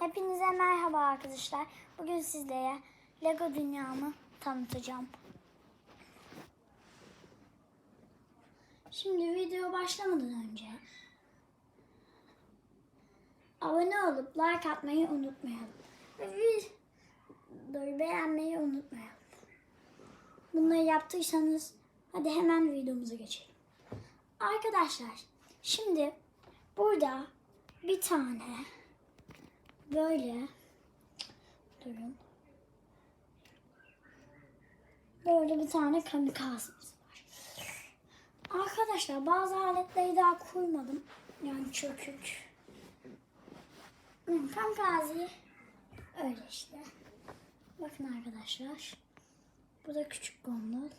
Hepinize merhaba arkadaşlar. Bugün sizlere Lego dünyamı tanıtacağım. Şimdi video başlamadan önce abone olup like atmayı unutmayalım. Videoyu beğenmeyi unutmayalım. Bunları yaptıysanız hadi hemen videomuza geçelim. Arkadaşlar şimdi burada bir tane böyle durun. Böyle bir tane kamikazemiz var. Arkadaşlar bazı aletleri daha koymadım. Yani çökük. Hı, Kamikaze öyle işte. Bakın arkadaşlar. Bu da küçük gondol.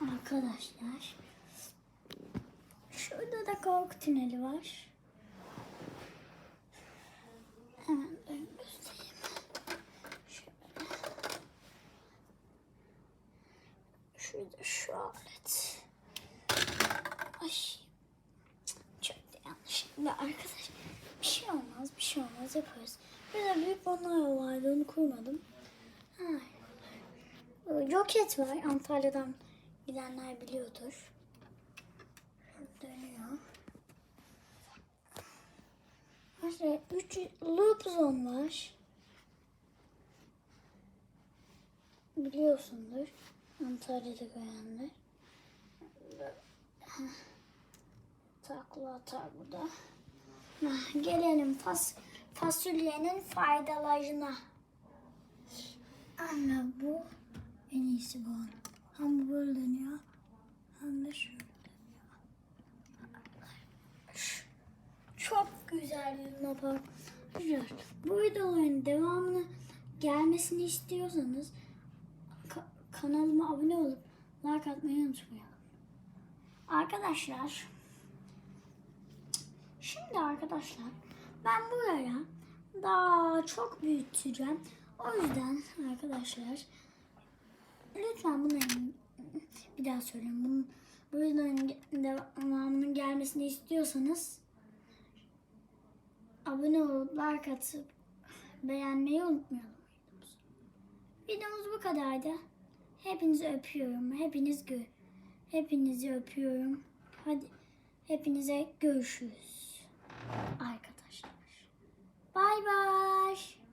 Arkadaşlar. Korku tüneli var. Hemen göstereyim. Şöyle. Şurada şu alet. Ay. Çok da yanlış. Ve arkadaş bir şey olmaz, bir şey olmaz yaparız. Burada büyük banyo vardı onu koymadım. Ay. Roket var Antalya'dan gidenler biliyordur. Dönüyor. Başka 3 loop zone var. Biliyorsundur. Antalya'da görenler. Takla atar bu da. Heh, Gelelim fas fasulyenin faydalarına. Anne bu en iyisi bu. Böyle dönüyor hem de şöyle dönüyor. Çok Park. Güzel. Bu videoların devamını gelmesini istiyorsanız ka- kanalıma abone olup like atmayı unutmayalım. Arkadaşlar şimdi arkadaşlar ben buraya daha çok büyüteceğim. O yüzden arkadaşlar lütfen bunların bir daha söyleyeyim. Bunun bu videonun devamının gelmesini istiyorsanız abone olup like atıp beğenmeyi unutmayalım. Videomuz bu kadardı. Hepinizi öpüyorum. Hepiniz gö Hepinizi öpüyorum. Hadi hepinize görüşürüz. Arkadaşlar. Bay bay.